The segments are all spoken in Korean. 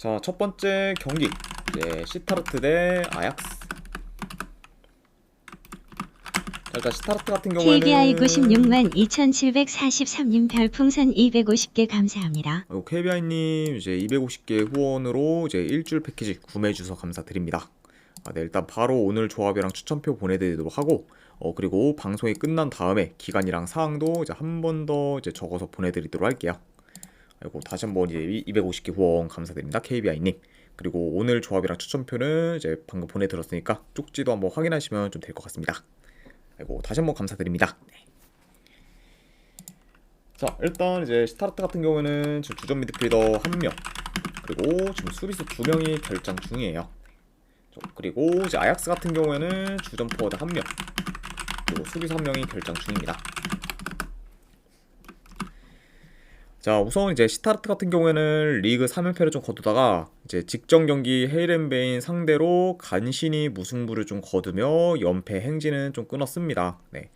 자, 첫 번째 경기. 이제 시타르트 대 아약스. 자, 일단 시타르트 같은 경우에는 KBI 96만 2743님 별풍선 250개 감사합니다. 어, KBI님 이제 250개 후원으로 이제 일주일 패키지 구매해 주셔서 감사드립니다. 아, 네, 일단 바로 오늘 조합이랑 추천표 보내드리도록 하고, 어, 그리고 방송이 끝난 다음에 기간이랑 사항도 이제 한 번 더 이제 적어서 보내드리도록 할게요. 그리고 다시 한번 이제 250개 후원 감사드립니다. KBI님. 그리고 오늘 조합이랑 추천표는 이제 방금 보내드렸으니까 쪽지도 한번 확인하시면 좀 될 것 같습니다. 그리고 다시 한번 감사드립니다. 네. 자 일단 이제 스타르트 같은 경우에는 지금 주전 미드필더 한명 그리고 지금 수비수 두 명이 결장 중이에요. 저, 그리고 이제 아약스 같은 경우에는 주전 포워드 한명 그리고 수비수 한 명이 결장 중입니다. 자 우선 이제 시타르트 같은 경우에는 리그 3연패를 좀 거두다가 이제 직전 경기 헤이렌베인 상대로 간신히 무승부를 좀 거두며 연패 행진은 좀 끊었습니다. 네.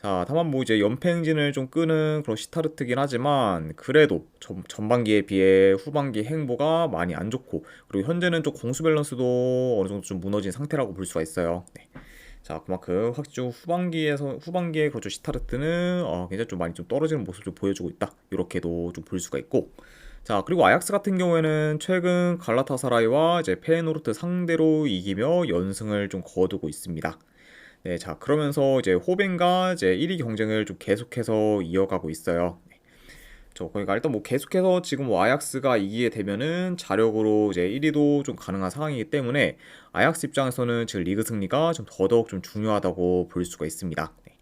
자, 다만 뭐 이제 연패 행진을 좀 끄는 그런 시타르트긴 하지만 그래도 전, 전반기에 비해 후반기 행보가 많이 안 좋고 그리고 현재는 좀 공수 밸런스도 어느 정도 좀 무너진 상태라고 볼 수가 있어요. 네. 자, 그만큼 확실히 후반기에서 후반기에 그렇죠 시타르트는 어, 굉장히 좀 많이 좀 떨어지는 모습을 좀 보여주고 있다. 이렇게도 좀 볼 수가 있고. 자, 그리고 아약스 같은 경우에는 최근 갈라타사라이와 이제 페에노르트 상대로 이기며 연승을 좀 거두고 있습니다. 네, 자, 그러면서 이제 호벤과 이제 1위 경쟁을 좀 계속해서 이어가고 있어요. 네. 저 그러니까 일단 뭐 계속해서 지금 뭐 아약스가 이기게 되면은 자력으로 이제 1위도 좀 가능한 상황이기 때문에 아약스 입장에서는 지금 리그 승리가 좀 더더욱 좀 중요하다고 볼 수가 있습니다. 네.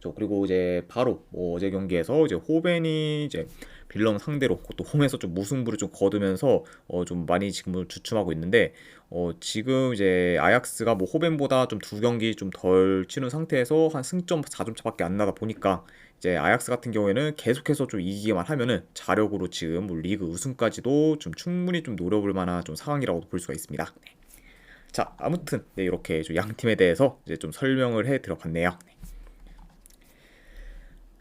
저 그리고 이제 바로 뭐 어제 경기에서 이제 호벤이 이제 빌런 상대로 또 홈에서 좀 무승부를 좀 거두면서 어 좀 많이 지금 주춤하고 있는데 어 지금 이제 아약스가 뭐 호벤보다 좀 두 경기 좀 덜 치는 상태에서 한 승점 4점 차밖에 안 나다 보니까 이제 아약스 같은 경우에는 계속해서 좀 이기기만 하면은 자력으로 지금 뭐 리그 우승까지도 좀 충분히 좀 노려볼 만한 좀 상황이라고 볼 수가 있습니다. 네. 자 아무튼 네, 이렇게 좀양 팀에 대해서 이제 좀 설명을 해 드려봤네요. 네.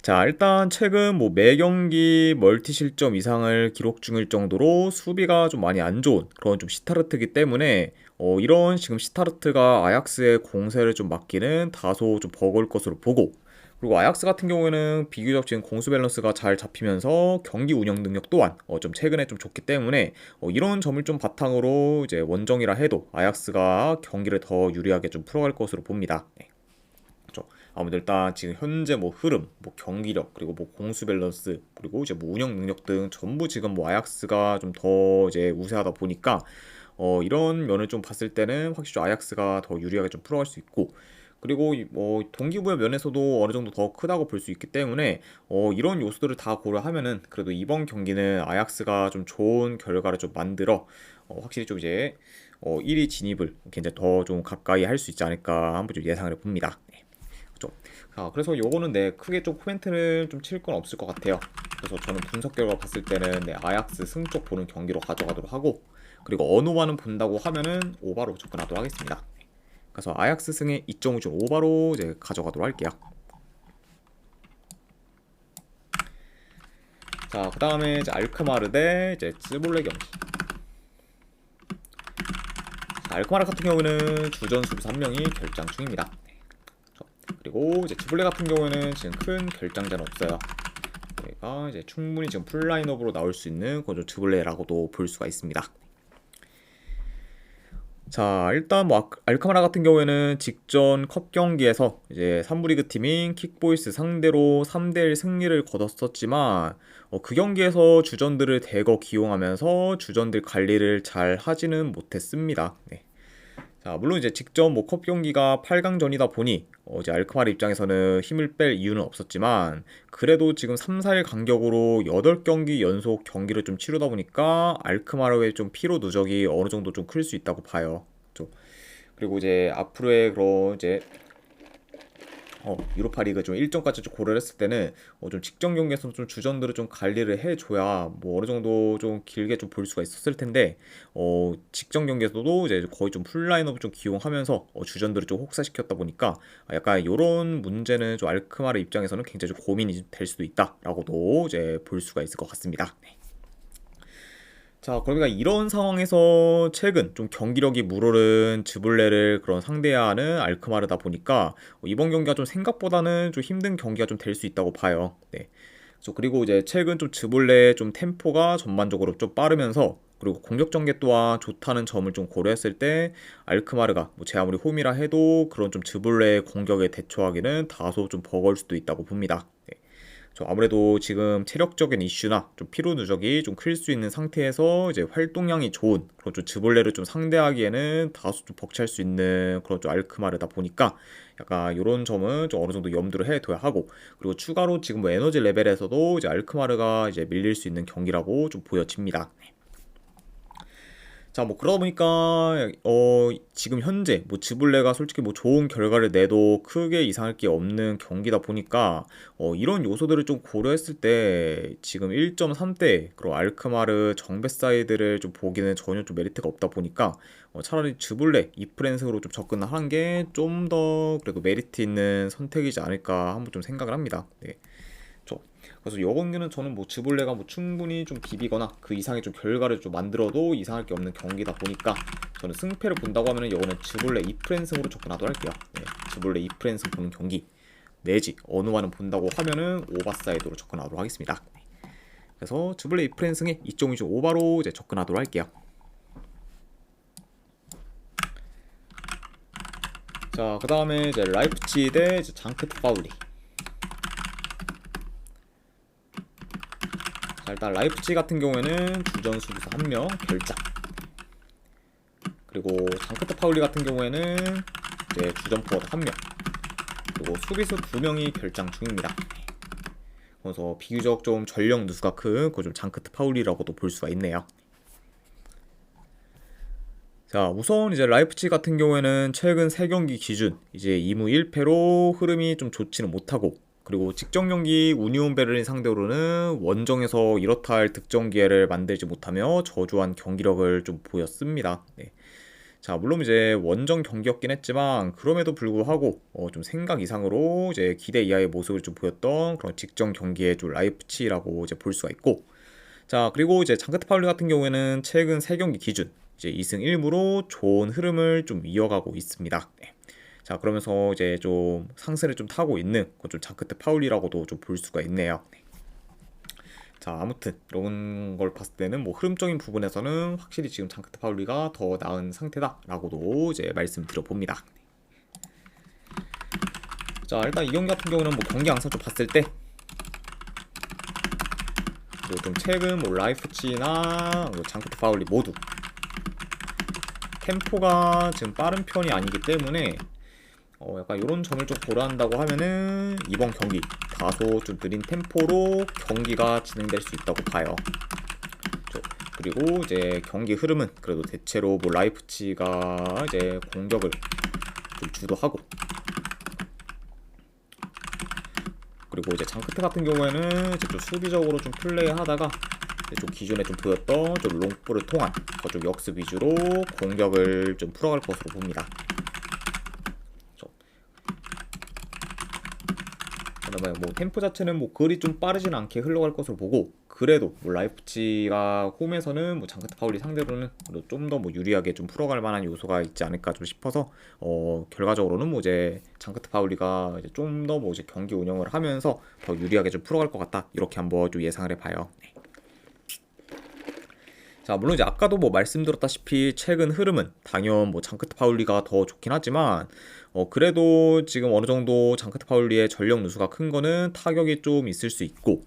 자, 일단 최근 뭐 매 경기 멀티 실점 이상을 기록 중일 정도로 수비가 좀 많이 안 좋은 그런 좀 시타르트기 때문에 어, 이런 지금 시타르트가 아약스의 공세를 좀 막기는 다소 좀 버거울 것으로 보고 그리고 아약스 같은 경우에는 비교적 지금 공수 밸런스가 잘 잡히면서 경기 운영 능력 또한 어, 좀 최근에 좀 좋기 때문에 어, 이런 점을 좀 바탕으로 이제 원정이라 해도 아약스가 경기를 더 유리하게 좀 풀어갈 것으로 봅니다. 네. 아무튼 일단 지금 현재 뭐 흐름, 뭐 경기력, 그리고 뭐 공수 밸런스, 그리고 이제 뭐 운영 능력 등 전부 지금 뭐 아약스가 좀 더 이제 우세하다 보니까 어 이런 면을 좀 봤을 때는 확실히 좀 아약스가 더 유리하게 좀 풀어갈 수 있고 그리고 뭐 동기부여 면에서도 어느 정도 더 크다고 볼 수 있기 때문에 어 이런 요소들을 다 고려하면은 그래도 이번 경기는 아약스가 좀 좋은 결과를 좀 만들어 어 확실히 좀 이제 어 1위 진입을 굉장히 더 좀 가까이 할 수 있지 않을까 한번 좀 예상을 해봅니다. 네. 그죠? 자, 그래서 요거는 내 크게 좀 코멘트를 좀 칠 건 없을 것 같아요. 그래서 저는 분석 결과 봤을 때는 내 아약스 승 쪽 보는 경기로 가져가도록 하고 그리고 어느와는 본다고 하면은 오바로 접근하도록 하겠습니다. 그래서 아약스 승에 2.5점 오바로 이제 가져가도록 할게요. 자, 그 다음에 이제 알크마르 대 이제 츠볼레 경기. 자, 알크마르 같은 경우는 주전 수비수 한 명이 결장 중입니다. 그리고 이제 츠블레 같은 경우에는 지금 큰 결장자는 없어요. 저희가 이제 충분히 지금 풀라인업으로 나올 수 있는 거죠 츠블레라고도 볼 수가 있습니다. 자 일단 뭐 알카마라 같은 경우에는 직전 컵 경기에서 이제 3부 리그 팀인 킥보이스 상대로 3대 1 승리를 거뒀었지만 어, 그 경기에서 주전들을 대거 기용하면서 주전들 관리를 잘 하지는 못했습니다. 네. 자, 물론 이제 직접 뭐컵 경기가 8강전이다 보니 어, 이제 알크마르 입장에서는 힘을 뺄 이유는 없었지만 그래도 지금 3, 4일 간격으로 8경기 연속 경기를 좀 치르다 보니까 알크마르의 좀 피로 누적이 어느 정도 좀 클 수 있다고 봐요. 좀. 그리고 이제 앞으로의 그런 이제 어, 유로파 리그 좀 일정까지 좀 고려를 했을 때는 어, 좀 직전 경기에서 좀 주전들을 좀 관리를 해줘야 뭐 어느 정도 좀 길게 좀 볼 수가 있었을 텐데 어, 직전 경기에서도 이제 거의 좀 풀라인업을 좀 기용하면서 어, 주전들을 좀 혹사시켰다 보니까 약간 이런 문제는 좀 알크마르 입장에서는 굉장히 좀 고민이 될 수도 있다라고도 이제 볼 수가 있을 것 같습니다. 네. 자, 그러니까 이런 상황에서 최근 좀 경기력이 물오른 즈블레를 그런 상대해야 하는 알크마르다 보니까 이번 경기가 좀 생각보다는 좀 힘든 경기가 좀 될 수 있다고 봐요. 네. 그래서 그리고 이제 최근 좀 즈블레의 좀 템포가 전반적으로 좀 빠르면서 그리고 공격 전개 또한 좋다는 점을 좀 고려했을 때 알크마르가 뭐제 아무리 홈이라 해도 그런 좀 즈블레의 공격에 대처하기는 다소 좀 버거울 수도 있다고 봅니다. 네. 저 아무래도 지금 체력적인 이슈나 좀 피로 누적이 좀 클 수 있는 상태에서 이제 활동량이 좋은 그런 좀 즈블레를 좀 상대하기에는 다소 좀 벅찰 수 있는 그런 좀 알크마르다 보니까 약간 이런 점은 좀 어느 정도 염두를 해둬야 하고 그리고 추가로 지금 뭐 에너지 레벨에서도 이제 알크마르가 이제 밀릴 수 있는 경기라고 좀 보여집니다. 네. 자, 뭐 그러다 보니까 어 지금 현재 뭐 즈블레가 솔직히 뭐 좋은 결과를 내도 크게 이상할 게 없는 경기다 보니까 어 이런 요소들을 좀 고려했을 때 지금 1.3대 그리고 알크마르 정배 사이드를 좀 보기는 전혀 좀 메리트가 없다 보니까 어 차라리 즈블레 이프랜승으로 좀 접근하는 게좀 더 그래도 메리트 있는 선택이지 않을까 한번 좀 생각을 합니다. 네. 저 그래서 이 경기는 저는 뭐 즈블레가 뭐 충분히 좀 비비거나 그 이상의 좀 결과를 좀 만들어도 이상할 게 없는 경기다 보니까 저는 승패를 본다고 하면은 이거는 즈블레 2프랜승으로 접근하도록 할게요. 네, 즈블레 2프랜승 보는 경기 내지 어느 와는 본다고 하면은 오버사이드로 접근하도록 하겠습니다. 네. 그래서 즈블레 2프랜승에 2.25 오바로 이제 접근하도록 할게요. 자, 그 다음에 이제 라이프치 대 장크트 파울리. 일단 라이프치 같은 경우에는 주전 수비수 한명 결장. 그리고 장크트 파울리 같은 경우에는 이제 주전 포워드 한 명. 그리고 수비수 두 명이 결장 중입니다. 그래서 비교적 좀 전력 누수가 큰 그 좀 장크트 파울리라고도 볼 수가 있네요. 자, 우선 이제 라이프치 같은 경우에는 최근 3경기 기준 이제 2무 1패로 흐름이 좀 좋지는 못하고 그리고 직전 경기 우니온 베를린 상대로는 원정에서 이렇다 할 득점 기회를 만들지 못하며 저조한 경기력을 좀 보였습니다. 네. 자, 물론 이제 원정 경기였긴 했지만 그럼에도 불구하고 어, 좀 생각 이상으로 이제 기대 이하의 모습을 좀 보였던 그런 직전 경기의 좀 라이프치라고 이제 볼 수가 있고 자, 그리고 이제 장크트 파울리 같은 경우에는 최근 3경기 기준 이제 2승 1무로 좋은 흐름을 좀 이어가고 있습니다. 네. 자, 그러면서 이제 좀 상승을 좀 타고 있는 그좀 장크트 파울리라고도 좀 볼 수가 있네요. 네. 자, 아무튼 이런 걸 봤을 때는 뭐 흐름적인 부분에서는 확실히 지금 장크트 파울리가 더 나은 상태다라고도 이제 말씀드려 봅니다. 자, 일단 이 경기 같은 경우는 뭐 경기 양상 좀 봤을 때 그리고 좀 최근 뭐 라이프치나 뭐 장크트 파울리 모두 템포가 지금 빠른 편이 아니기 때문에 어 약간 이런 점을 좀 고려한다고 하면은 이번 경기 다소 좀 느린 템포로 경기가 진행될 수 있다고 봐요. 저- 그리고 이제 경기 흐름은 그래도 대체로 뭐 라이프치가 이제 공격을 좀 주도하고 그리고 이제 장크트 같은 경우에는 이제 좀 수비적으로 좀 플레이하다가 이제 좀 기존에 좀 보였던 좀 롱볼을 통한 그좀 역습 위주로 공격을 좀 풀어갈 것으로 봅니다. 그다음에 뭐 템포 자체는 뭐 그리 좀 빠르진 않게 흘러갈 것으로 보고 그래도 뭐 라이프치가 홈에서는 뭐 장크트 파울리 상대로는 좀 더 뭐 유리하게 좀 풀어갈 만한 요소가 있지 않을까 좀 싶어서 어 결과적으로는 뭐 이제 장크트 파울리가 이제 좀 더 뭐 이제 경기 운영을 하면서 더 유리하게 좀 풀어갈 것 같다 이렇게 한번 좀 예상을 해봐요. 네. 자, 물론 이제 아까도 뭐 말씀드렸다시피 최근 흐름은 당연 뭐 장크트 파울리가 더 좋긴 하지만 어 그래도 지금 어느 정도 장크트 파울리의 전력 누수가 큰 거는 타격이 좀 있을 수 있고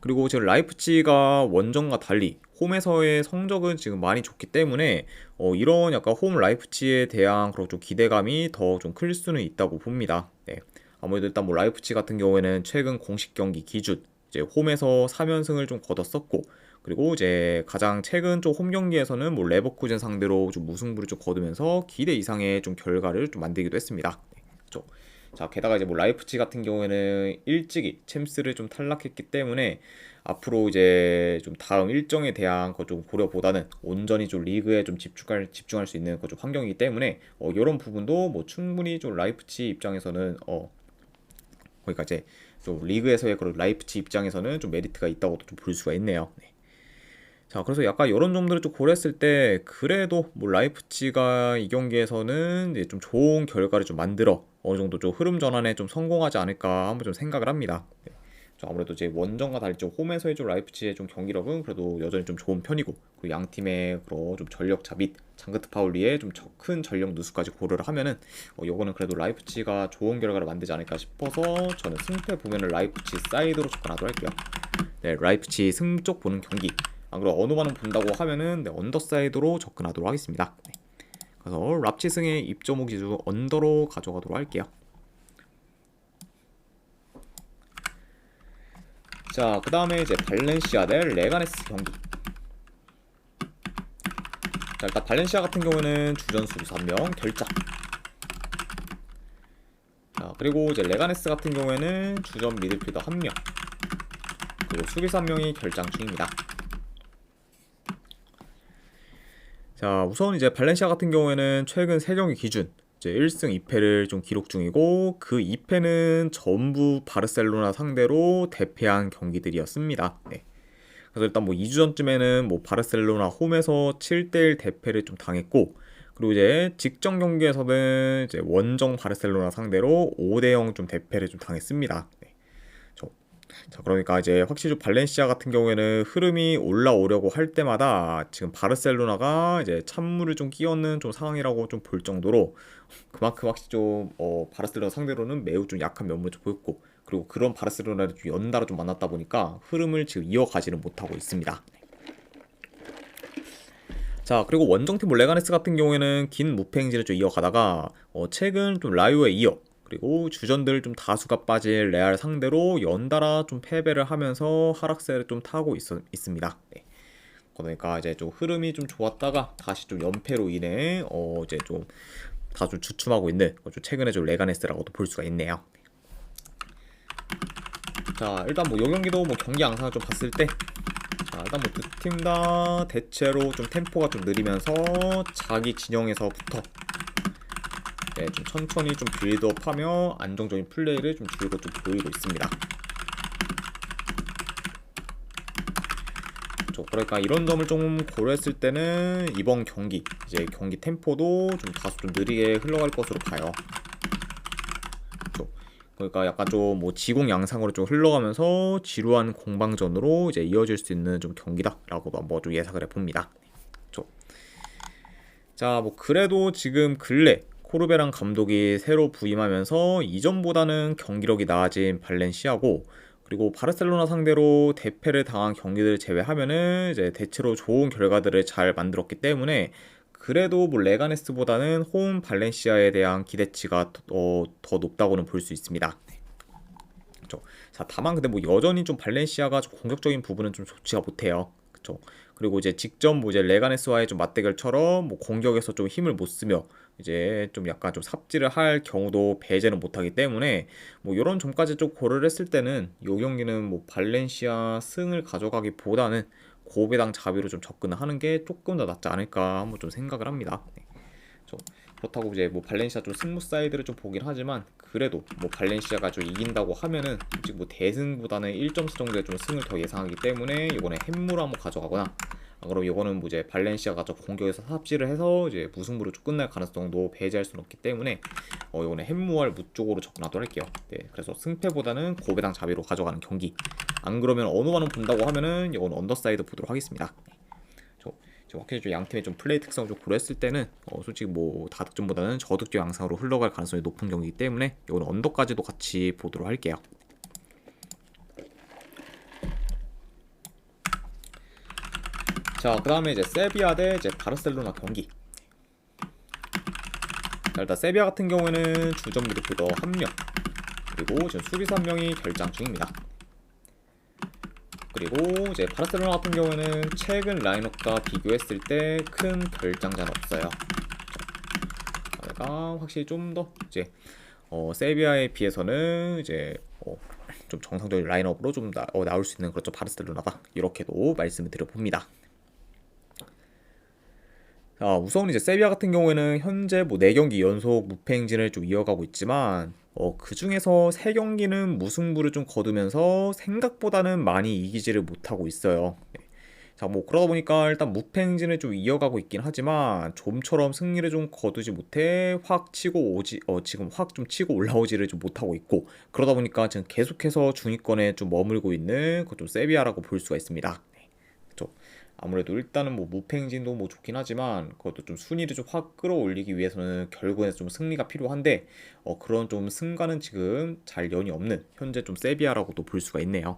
그리고 지금 라이프치가 원정과 달리 홈에서의 성적은 지금 많이 좋기 때문에 어 이런 약간 홈 라이프치에 대한 그런 좀 기대감이 더 좀 클 수는 있다고 봅니다. 네. 아무래도 일단 뭐 라이프치 같은 경우에는 최근 공식 경기 기준 이제 홈에서 3연승을 좀 거뒀었고 그리고 이제 가장 최근 좀 홈 경기에서는 뭐 레버쿠젠 상대로 좀 무승부를 좀 거두면서 기대 이상의 좀 결과를 좀 만들기도 했습니다. 네, 그렇죠. 자, 게다가 이제 뭐 라이프치 같은 경우에는 일찍이 챔스를 좀 탈락했기 때문에 앞으로 이제 좀 다음 일정에 대한 것 좀 고려보다는 온전히 좀 리그에 좀 집중할 집중할 수 있는 그좀 환경이기 때문에 어 이런 부분도 뭐 충분히 좀 라이프치 입장에서는 어 그러니까 이제 좀 리그에서의 그런 라이프치 입장에서는 좀 메리트가 있다고도 좀 볼 수가 있네요. 네. 자, 그래서 약간 이런 점들을 좀 고려했을 때 그래도 뭐 라이프치가 이 경기에서는 이제 좀 좋은 결과를 좀 만들어 어느 정도 좀 흐름 전환에 좀 성공하지 않을까 한번 좀 생각을 합니다. 네. 좀 아무래도 이제 원정과 달리 좀 홈에서 해줄 라이프치의 좀 경기력은 그래도 여전히 좀 좋은 편이고 그리고 양 팀의 그런 좀 전력차 및 장그트 파울리의 좀 큰 전력 누수까지 고려를 하면은 어, 요거는 그래도 라이프치가 좋은 결과를 만들지 않을까 싶어서 저는 승패 보면은 라이프치 사이드로 접근하도록 할게요. 네, 라이프치 승 쪽 보는 경기. 안 그래도 어느 반응 본다고 하면은 네, 언더 사이드로 접근하도록 하겠습니다. 네. 그래서 랍치 승의 입점호 기준 언더로 가져가도록 할게요. 자, 그 다음에 이제 발렌시아 대 레가네스 경기. 자, 일단 발렌시아 같은 경우는 주전 수비수 1명 결장. 자, 그리고 이제 레가네스 같은 경우에는 주전 미드필더 1명. 그리고 수비수 1명이 결장 중입니다. 자, 우선 이제 발렌시아 같은 경우에는 최근 3경기 기준 이제 1승 2패를 좀 기록 중이고 그 2패는 전부 바르셀로나 상대로 대패한 경기들이었습니다. 네. 그래서 일단 뭐 2주 전쯤에는 뭐 바르셀로나 홈에서 7대1 대패를 좀 당했고 그리고 이제 직전 경기에서는 이제 원정 바르셀로나 상대로 5대0 좀 대패를 좀 당했습니다. 자 그러니까 이제 확실히 좀 발렌시아 같은 경우에는 흐름이 올라오려고 할 때마다 지금 바르셀로나가 이제 찬물을 좀 끼얹는 좀 상황이라고 좀 볼 정도로 그만큼 확실히 좀 어, 바르셀로나 상대로는 매우 좀 약한 면모를 좀 보였고 그리고 그런 바르셀로나를 좀 연달아 좀 만났다 보니까 흐름을 지금 이어가지는 못하고 있습니다. 자 그리고 원정팀 뭐 레가네스 같은 경우에는 긴 무패 행진을 좀 이어가다가 어, 최근 좀 라이오에 이어 그리고 주전들 좀 다수가 빠질 레알 상대로 연달아 좀 패배를 하면서 하락세를 좀 타고 있, 있습니다. 네. 그러니까 이제 좀 흐름이 좀 좋았다가 다시 좀 연패로 인해 어 이제 좀 다 좀 주춤하고 있는 어, 좀 최근에 좀 레가네스라고도 볼 수가 있네요. 자 일단 뭐 요 경기도 뭐 경기 양상을 좀 봤을 때 자, 일단 뭐 두 팀 다 대체로 좀 템포가 좀 느리면서 자기 진영에서부터 네, 좀 천천히 좀 빌드업하며 안정적인 플레이를 좀 줄곧 좀 보이고 있습니다. 저 그러니까 이런 점을 좀 고려했을 때는 이번 경기 이제 경기 템포도 좀 다소 좀 느리게 흘러갈 것으로 봐요. 저 그러니까 약간 좀 뭐 지공 양상으로 좀 흘러가면서 지루한 공방전으로 이제 이어질 수 있는 좀 경기다라고도 한번 좀 예상을 해봅니다. 자, 뭐 그래도 지금 근래 코르베랑 감독이 새로 부임하면서 이전보다는 경기력이 나아진 발렌시아고 그리고 바르셀로나 상대로 대패를 당한 경기들을 제외하면은 이제 대체로 좋은 결과들을 잘 만들었기 때문에 그래도 뭐 레가네스보다는 홈 발렌시아에 대한 기대치가 더, 어, 더 높다고는 볼 수 있습니다. 그렇죠. 자, 다만 근데 뭐 여전히 좀 발렌시아가 좀 공격적인 부분은 좀 좋지가 못해요. 그렇죠. 그리고 이제 직접 뭐 이제 레가네스와의 좀 맞대결처럼 뭐 공격에서 좀 힘을 못 쓰며 이제 좀 약간 좀 삽질을 할 경우도 배제는 못하기 때문에 뭐 이런 점까지 좀 고려를 했을 때는 이 경기는 뭐 발렌시아 승을 가져가기보다는 고배당 자비로 좀 접근을 하는 게 조금 더 낫지 않을까 한번 좀 생각을 합니다. 네. 저 그렇다고 이제 뭐 발렌시아 좀 승부 사이드를 좀 보긴 하지만 그래도 뭐 발렌시아가 좀 이긴다고 하면은 솔직히 뭐 대승보다는 1점수 정도의 좀 승을 더 예상하기 때문에 이번에 햄무를 한번 가져가거나 아, 그럼 이거는 뭐 이제 발렌시아가 좀 공격에서 삽질을 해서 이제 무승부로 좀 끝날 가능성도 배제할 수는 없기 때문에 어 이거는 햄무할 무 쪽으로 접근하도록 할게요. 네, 그래서 승패보다는 고배당 자비로 가져가는 경기. 안 그러면 어느 반응 본다고 하면은 이건 언더사이드 보도록 하겠습니다. 확실히 좀 양팀의 좀 플레이 특성을 좀 고려했을 때는 어 솔직히 뭐 다득점보다는 저득점 양상으로 흘러갈 가능성이 높은 경기이기 때문에 이거는 언더까지도 같이 보도록 할게요. 자, 그 다음에 이제 세비야 대 이제 바르셀로나 경기. 자, 일단 세비야 같은 경우에는 주전 미드필더 한 명, 그리고 지금 수비수 한 명이 결장 중입니다. 그리고 이제 바르셀로나 같은 경우에는 최근 라인업과 비교했을 때 큰 결장자는 없어요. 그러니까 확실히 좀 더 이제 어, 세비야에 비해서는 이제 어, 좀 정상적인 라인업으로 좀 나, 어, 나올 수 있는 그렇죠 바르셀로나다 이렇게도 말씀을 드려봅니다. 자, 우선 이제 세비야 같은 경우에는 현재 뭐 4경기 연속 무패 행진을 좀 이어가고 있지만 어, 그 중에서 3경기는 무승부를 좀 거두면서 생각보다는 많이 이기지를 못하고 있어요. 네. 자, 뭐 그러다 보니까 일단 무패 행진을 좀 이어가고 있긴 하지만 좀처럼 승리를 좀 거두지 못해 확 치고 오지 어 지금 확 좀 치고 올라오지를 좀 못하고 있고 그러다 보니까 지금 계속해서 중위권에 좀 머물고 있는 그 좀 세비야라고 볼 수가 있습니다. 아무래도 일단은 뭐 무패 행진도 뭐 좋긴 하지만 그것도 좀 순위를 좀 확 끌어올리기 위해서는 결국에 좀 승리가 필요한데 어 그런 좀 승과는 지금 잘 연이 없는 현재 좀 세비야라고도 볼 수가 있네요.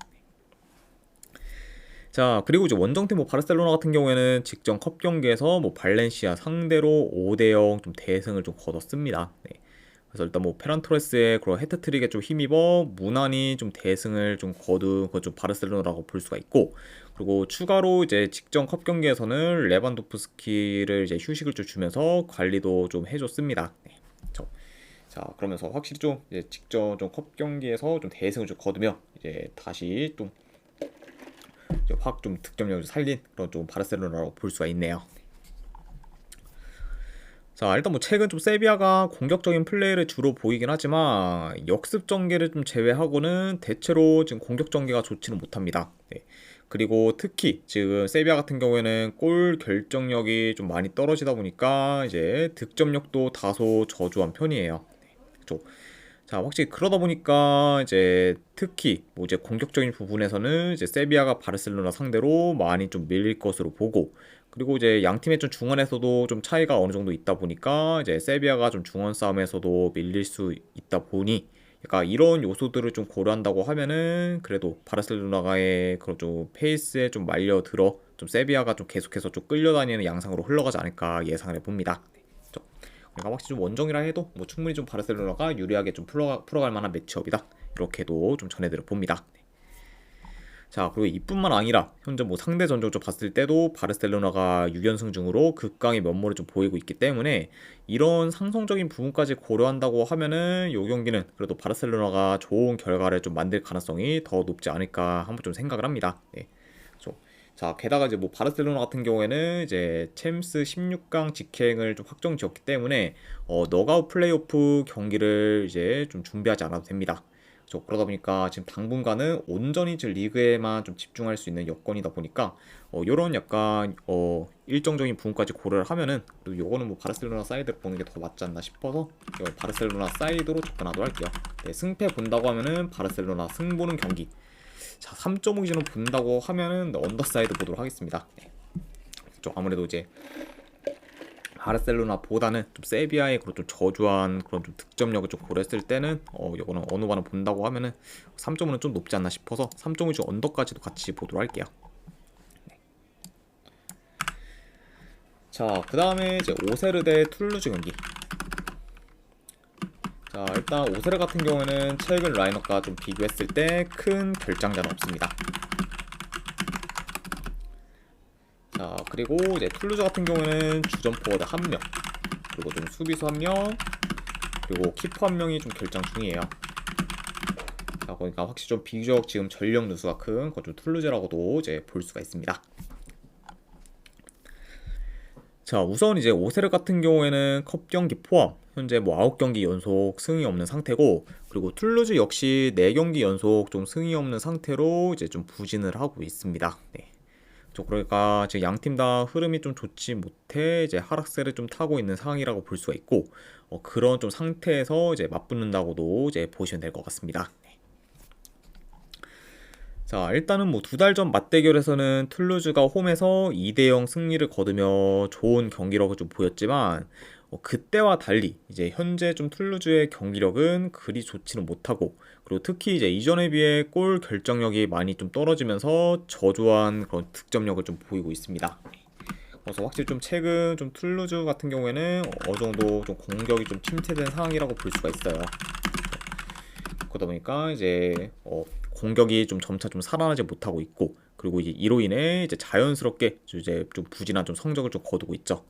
자, 그리고 이제 원정팀 뭐 바르셀로나 같은 경우에는 직전 컵 경기에서 뭐 발렌시아 상대로 5대 0 좀 대승을 좀 거뒀습니다. 네. 그래서 일단 뭐 페란 토레스의 그런 헤트트릭에 좀 힘입어 무난히 좀 대승을 좀 거둔 그좀 바르셀로나라고 볼 수가 있고 그리고 추가로 이제 직전 컵 경기에서는 레반도프스키를 이제 휴식을 좀 주면서 관리도 좀 해줬습니다. 네. 자 그러면서 확실히 좀 이제 직전 좀 컵 경기에서 좀 대승을 좀 거두며 이제 다시 좀 확 좀 득점력을 살린 그런 좀 바르셀로나라고 볼 수가 있네요. 자 일단 뭐 최근 좀 세비야가 공격적인 플레이를 주로 보이긴 하지만 역습 전개를 좀 제외하고는 대체로 지금 공격 전개가 좋지는 못합니다. 네. 그리고 특히 지금 세비야 같은 경우에는 골 결정력이 좀 많이 떨어지다 보니까 이제 득점력도 다소 저조한 편이에요. 네. 그렇죠. 자, 확실히 그러다 보니까 이제 특히 뭐 이제 공격적인 부분에서는 이제 세비야가 바르셀로나 상대로 많이 좀 밀릴 것으로 보고 그리고 이제 양 팀의 좀 중원에서도 좀 차이가 어느 정도 있다 보니까 이제 세비야가 좀 중원 싸움에서도 밀릴 수 있다 보니 약간 이런 요소들을 좀 고려한다고 하면은 그래도 바르셀로나가의 그런 좀 페이스에 좀 말려 들어 좀 세비야가 좀 계속해서 좀 끌려다니는 양상으로 흘러가지 않을까 예상을 해봅니다. 그러니까 확실히 좀 원정이라 해도 뭐 충분히 좀 바르셀로나가 유리하게 좀 풀어가, 풀어갈 만한 매치업이다. 이렇게도 좀 전해드려 봅니다. 자 그리고 이뿐만 아니라 현재 뭐 상대 전적을 봤을 때도 바르셀로나가 6연승 중으로 극강의 면모를 좀 보이고 있기 때문에 이런 상성적인 부분까지 고려한다고 하면은 이 경기는 그래도 바르셀로나가 좋은 결과를 좀 만들 가능성이 더 높지 않을까 한번 좀 생각을 합니다. 네. 자, 게다가 이제 뭐 바르셀로나 같은 경우에는 이제 챔스 16강 직행을 좀 확정 지었기 때문에 어, 너가웃 플레이오프 경기를 이제 좀 준비하지 않아도 됩니다. 그래서 그러다 보니까 지금 당분간은 온전히 지 리그에만 좀 집중할 수 있는 여건이다 보니까 어, 이런 약간 어, 일정적인 부분까지 고려를 하면은 또 요거는 뭐 바르셀로나 사이드를 보는 게 더 맞지 않나 싶어서 바르셀로나 사이드로 접근하도록 할게요. 네, 승패 본다고 하면은 바르셀로나 승 보는 경기 자 3.5 기준으로 본다고 하면은 언더사이드 보도록 하겠습니다. 네. 좀 아무래도 이제 바르셀로나보다는 좀 세비야의 그런 좀 저조한 그런 좀 득점력을 좀 고려했을 때는 어 이거는 어느 반을 본다고 하면은 3.5는 좀 높지 않나 싶어서 3.5중 언더까지도 같이 보도록 할게요. 네. 자, 그 다음에 이제 오세르 대 툴루즈 경기. 자 일단 오세르 같은 경우에는 최근 라인업과 좀 비교했을 때 큰 결장자는 없습니다. 자 그리고 이제 툴루즈 같은 경우에는 주전 포워드 한 명, 그리고 좀 수비수 한 명, 그리고 키퍼 한 명이 좀 결장 중이에요. 자 그러니까 확실히 좀 비교적 지금 전력 누수가 큰 그좀 툴루즈라고도 이제 볼 수가 있습니다. 자 우선 이제 오세르 같은 경우에는 컵 경기 포함 현재 뭐 9경기 연속 승이 없는 상태고 그리고 툴루즈 역시 4경기 연속 좀 승이 없는 상태로 이제 좀 부진을 하고 있습니다. 네. 그러니까 지금 양팀 다 흐름이 좀 좋지 못해 이제 하락세를 좀 타고 있는 상황이라고 볼 수가 있고 어, 그런 좀 상태에서 이제 맞붙는다고도 이제 보시면 될 것 같습니다. 네. 자 일단은 뭐 두 달 전 맞대결에서는 툴루즈가 홈에서 2대0 승리를 거두며 좋은 경기력을 좀 보였지만 어, 그때와 달리 이제 현재 좀 툴루즈의 경기력은 그리 좋지는 못하고 그리고 특히 이제 이전에 비해 골 결정력이 많이 좀 떨어지면서 저조한 그런 득점력을 좀 보이고 있습니다. 그래서 확실히 좀 최근 좀 툴루즈 같은 경우에는 어느 정도 좀 공격이 좀 침체된 상황이라고 볼 수가 있어요. 그러다 보니까 이제 어 공격이 좀 점차 좀 살아나지 못하고 있고 그리고 이제 이로 인해 이제 자연스럽게 이제 좀 부진한 좀 성적을 좀 거두고 있죠.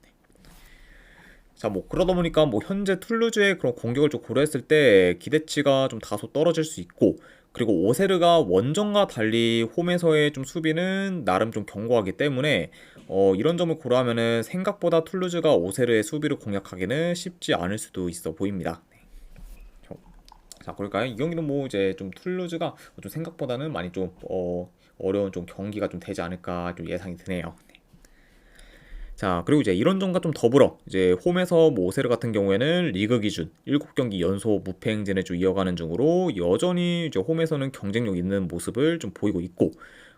자, 뭐 그러다 보니까 뭐 현재 툴루즈의 그런 공격을 좀 고려했을 때 기대치가 좀 다소 떨어질 수 있고 그리고 오세르가 원정과 달리 홈에서의 좀 수비는 나름 좀 견고하기 때문에 어 이런 점을 고려하면은 생각보다 툴루즈가 오세르의 수비를 공략하기는 쉽지 않을 수도 있어 보입니다. 네. 자, 그러니까 이 경기는 뭐 이제 좀 툴루즈가 좀 생각보다는 많이 좀 어 어려운 좀 경기가 좀 되지 않을까 좀 예상이 드네요. 네. 자, 그리고 이제 이런 점과 좀 더불어 이제 홈에서 뭐 오세르 같은 경우에는 리그 기준 7경기 연속 무패 행진을 좀 이어가는 중으로 여전히 이제 홈에서는 경쟁력 있는 모습을 좀 보이고 있고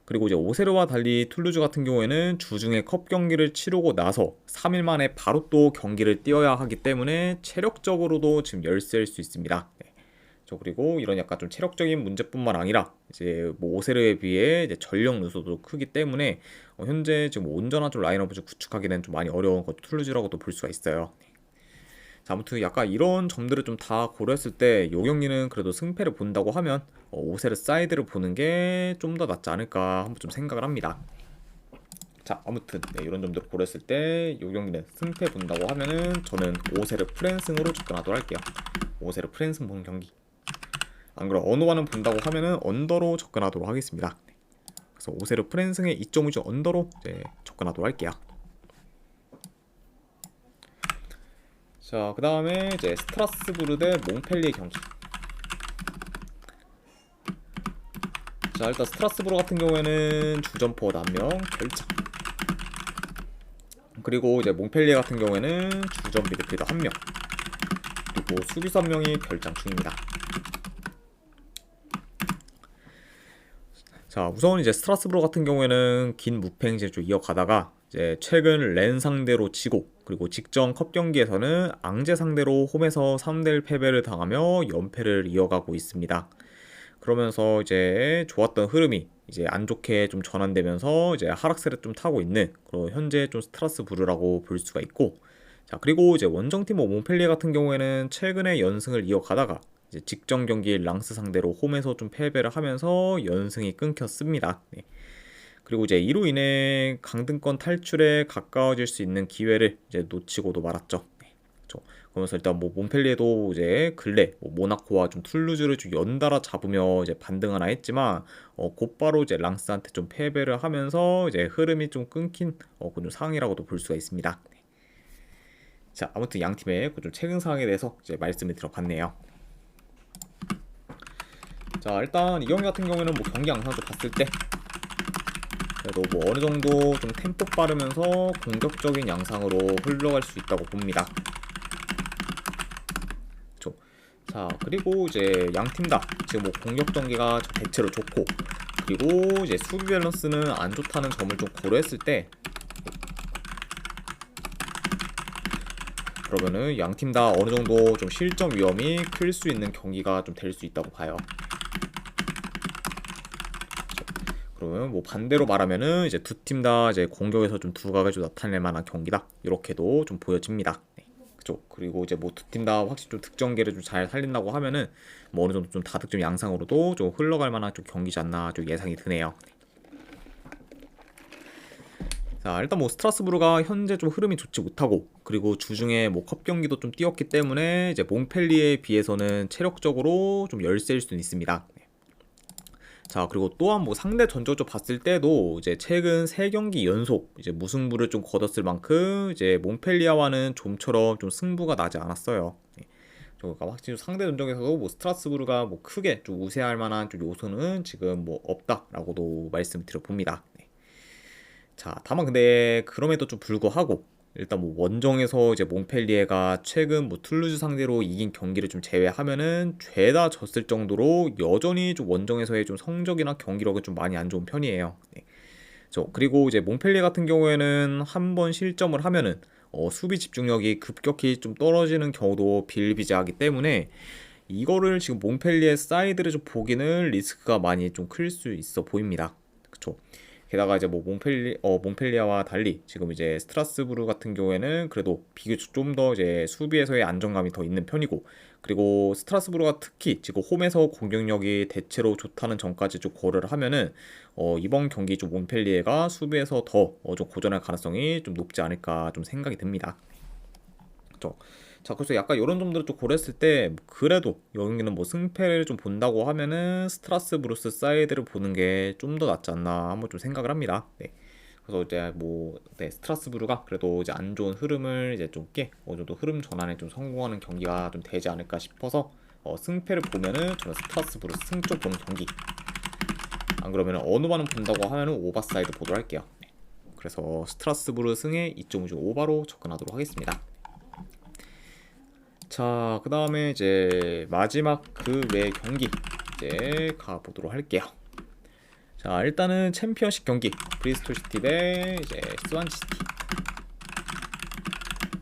그리고 이제 오세르와 달리 툴루즈 같은 경우에는 주중에 컵 경기를 치르고 나서 3일 만에 바로 또 경기를 뛰어야 하기 때문에 체력적으로도 지금 열세일 수 있습니다. 네. 저 그리고 이런 약간 좀 체력적인 문제뿐만 아니라 이제 뭐 오세르에 비해 이제 전력 누수도 크기 때문에 어, 현재 지금 온전한 좀 라인업을 좀 구축하기는 좀 많이 어려운 것도 툴루즈라고도 볼 수가 있어요. 네. 자, 아무튼 약간 이런 점들을 좀 다 고려했을 때 요 경기는 그래도 승패를 본다고 하면 어, 오세르 사이드를 보는 게 좀 더 낫지 않을까 한번 좀 생각을 합니다. 자, 아무튼 네, 이런 점들을 고려했을 때 요 경기는 승패 본다고 하면은 저는 오세르 프랜승으로 접근하도록 할게요. 오세르 프랜승 보는 경기. 안 그럼 언어와는 본다고 하면은 언더로 접근하도록 하겠습니다. 네. 그래서 오세르 프랜승의 2.5주 언더로 이제 접근하도록 할게요. 자, 그 다음에 이제 스트라스부르 대 몽펠리에 경기. 자, 일단 스트라스부르 같은 경우에는 주점포 남명 결정. 그리고 이제 몽펠리에 같은 경우에는 주점 미드필더 한 명. 그리고 수비수 한 명이 결장 중입니다. 자, 우선 이제 스트라스부르 같은 경우에는 긴 행진을 좀 이어가다가 이제 최근 렌 상대로 지고 그리고 직전 컵 경기에서는 앙제 상대로 홈에서 3대1 패배를 당하며 연패를 이어가고 있습니다. 그러면서 이제 좋았던 흐름이 이제 안 좋게 좀 전환되면서 이제 하락세를 좀 타고 있는 그런 현재 좀 스트라스부르라고 볼 수가 있고 자 그리고 이제 원정팀 뭐 몽펠리에 같은 경우에는 최근에 연승을 이어가다가 이제 직전 경기 랑스 상대로 홈에서 좀 패배를 하면서 연승이 끊겼습니다. 네. 그리고 이제 이로 인해 강등권 탈출에 가까워질 수 있는 기회를 이제 놓치고도 말았죠. 네. 그렇죠. 그러면서 일단 뭐 몬펠리에도 이제 근래 뭐 모나코와 좀 툴루즈를 좀 연달아 잡으며 이제 반등 하나 했지만 어 곧바로 이제 랑스한테 좀 패배를 하면서 이제 흐름이 좀 끊긴 어 그런 상황이라고도 볼 수가 있습니다. 네. 자 아무튼 양 팀의 그 좀 최근 상황에 대해서 이제 말씀을 들어봤네요. 자 일단 이 경기 같은 경우에는 뭐 경기 양상을 봤을 때 그래도 뭐 어느 정도 좀 템포 빠르면서 공격적인 양상으로 흘러갈 수 있다고 봅니다. 그쵸. 자 그리고 이제 양 팀 다 지금 뭐 공격 전개가 좀 대체로 좋고 그리고 이제 수비 밸런스는 안 좋다는 점을 좀 고려했을 때 그러면은 양 팀 다 어느 정도 좀 실점 위험이 클 수 있는 경기가 좀 될 수 있다고 봐요. 그러면 뭐 반대로 말하면은 이제 두 팀 다 이제 공격에서 좀 두각을 좀 나타낼 만한 경기다 이렇게도 좀 보여집니다. 네. 그죠. 그리고 이제 뭐 두 팀 다 확실히 좀 득점계를 좀 잘 살린다고 하면은 뭐 어느 정도 좀 다득점 양상으로도 좀 흘러갈 만한 좀 경기지 않나 좀 예상이 드네요. 네. 자 일단 뭐 스트라스부르가 현재 좀 흐름이 좋지 못하고 그리고 주중에 뭐 컵 경기도 좀 뛰었기 때문에 이제 몽펠리에 비해서는 체력적으로 좀 열세일 수는 있습니다. 네. 자 그리고 또한 뭐 상대 전적으로 봤을 때도 이제 최근 세 경기 연속 이제 무승부를 좀 거뒀을 만큼 이제 몽펠리아와는 좀처럼 좀 승부가 나지 않았어요. 네. 그러니까 확실히 상대 전적에서도 뭐 스트라스부르가 뭐 크게 좀 우세할 만한 좀 요소는 지금 뭐 없다라고도 말씀드려 봅니다. 네. 자 다만 근데 그럼에도 좀 불구하고 일단 뭐 원정에서 이제 몽펠리에가 최근 뭐 툴루즈 상대로 이긴 경기를 좀 제외하면은 죄다 졌을 정도로 여전히 좀 원정에서의 좀 성적이나 경기력은 좀 많이 안 좋은 편이에요. 네. 저 그리고 이제 몽펠리에 같은 경우에는 한 번 실점을 하면은 어, 수비 집중력이 급격히 좀 떨어지는 경우도 비일비재하기 때문에 이거를 지금 몽펠리에 사이드를 좀 보기는 리스크가 많이 좀 클 수 있어 보입니다. 그쵸? 게다가 이제 뭐 몽펠리 어 몽펠리아와 달리 지금 이제 스트라스부르 같은 경우에는 그래도 비교적 좀 더 이제 수비에서의 안정감이 더 있는 편이고 그리고 스트라스부르가 특히 지금 홈에서 공격력이 대체로 좋다는 점까지 좀 고려를 하면은 어 이번 경기 좀 몽펠리에가 수비에서 더좀 어 고전할 가능성이 좀 높지 않을까 좀 생각이 듭니다. 그렇죠. 자, 그래서 약간 이런 점들을 좀 고려했을 때 그래도 여기는 뭐 승패를 좀 본다고 하면은 스트라스 브루스 사이드를 보는 게 좀 더 낫지 않나 한번 좀 생각을 합니다. 네. 그래서 이제 뭐 네, 스트라스부르가 그래도 이제 안 좋은 흐름을 이제 좀깨 어느 정도 흐름 전환에 좀 성공하는 경기가 좀 되지 않을까 싶어서 어, 승패를 보면은 저는 스트라스부르 승쪽 보는 경기. 안안 그러면 어느 반은 본다고 하면 오버사이드 보도록 할게요. 네. 그래서 스트라스부르 승에 2.5주 오바로 접근하도록 하겠습니다. 자, 그 다음에 이제 마지막 그 외 경기 이제 가보도록 할게요. 자, 일단은 챔피언십 경기 브리스톨 시티 대 이제 스완지 시티.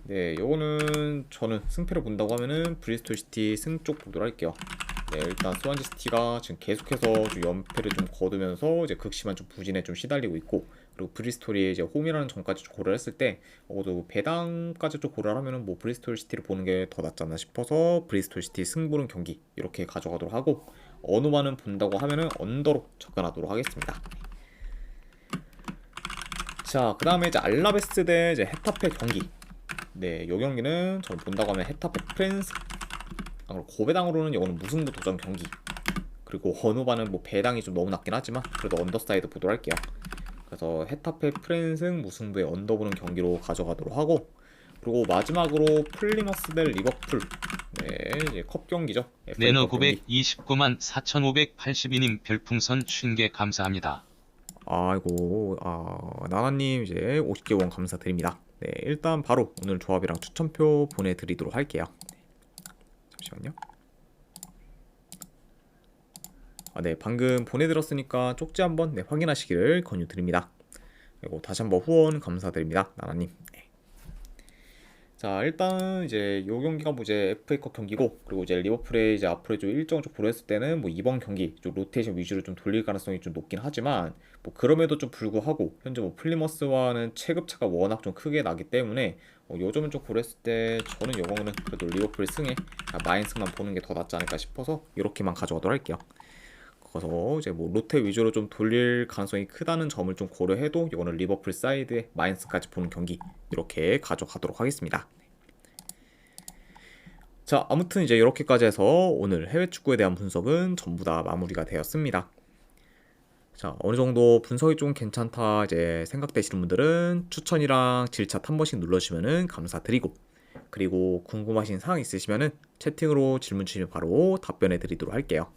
네, 요거는 저는 승패를 본다고 하면은 브리스톨 시티 승 쪽 보도록 할게요. 네, 일단 스완지 시티가 지금 계속해서 좀 연패를 좀 거두면서 이제 극심한 좀 부진에 좀 시달리고 있고 그리고 브리스톨이 이제 홈이라는 점까지 좀 고려를 했을 때 적어도 배당까지 좀 고려를 하면은 뭐 브리스톨 시티를 보는 게 더 낫지 않나 싶어서 브리스톨 시티 승부는 경기 이렇게 가져가도록 하고 어느만은 본다고 하면은 언더로 접근하도록 하겠습니다. 자, 그 다음에 이제 알라베스 대 이제 헤타페 경기. 네, 요 경기는 저는 본다고 하면 헤타페 프렌스 아, 그리고 고배당으로는 이거는 무승부 도전 경기. 그리고 헌우바는 뭐 배당이 좀 너무 낮긴 하지만 그래도 언더사이드 보도록 할게요. 그래서 헤타페 프렌승 무승부의 언더보는 경기로 가져가도록 하고 그리고 마지막으로 플리머스 대 리버풀 네 이제 컵 경기죠. 네너 컵 경기. 929만 4582님 별풍선 50개 감사합니다. 아이고 아 나나님 이제 50개 원 감사드립니다. 네 일단 바로 오늘 조합이랑 추천표 보내드리도록 할게요. 네, 잠시만요. 아, 네 방금 보내드렸으니까 쪽지 한번 네, 확인하시기를 권유드립니다. 그리고 다시 한번 후원 감사드립니다, 나나님. 네. 자 일단 이제 요 경기가 뭐 이제 FA컵 경기고 그리고 이제 리버풀의 이제 앞으로 좀 일정을 좀 고려했을 때는 뭐 이번 경기 좀 로테이션 위주로 좀 돌릴 가능성이 좀 높긴 하지만 뭐 그럼에도 좀 불구하고 현재 뭐 플리머스와는 체급차가 워낙 좀 크게 나기 때문에 어, 요점은 좀 고려했을 때 저는 요거는 그래도 리버풀 승에 그냥 마인스만 보는 게 더 낫지 않을까 싶어서 이렇게만 가져가도록 할게요. 그래서 이제 뭐 로테 위주로 좀 돌릴 가능성이 크다는 점을 좀 고려해도 이거는 리버풀 사이드에 마인스까지 보는 경기 이렇게 가져가도록 하겠습니다. 자, 아무튼 이제 이렇게까지 해서 오늘 해외 축구에 대한 분석은 전부 다 마무리가 되었습니다. 자, 어느 정도 분석이 좀 괜찮다 이제 생각되시는 분들은 추천이랑 질차 한 번씩 눌러주시면은 감사드리고 그리고 궁금하신 사항 있으시면은 채팅으로 질문 주시면 바로 답변해 드리도록 할게요.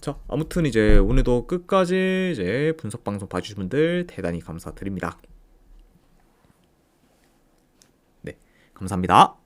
자, 아무튼 이제 오늘도 끝까지 이제 분석 방송 봐주신 분들 대단히 감사드립니다. 네, 감사합니다.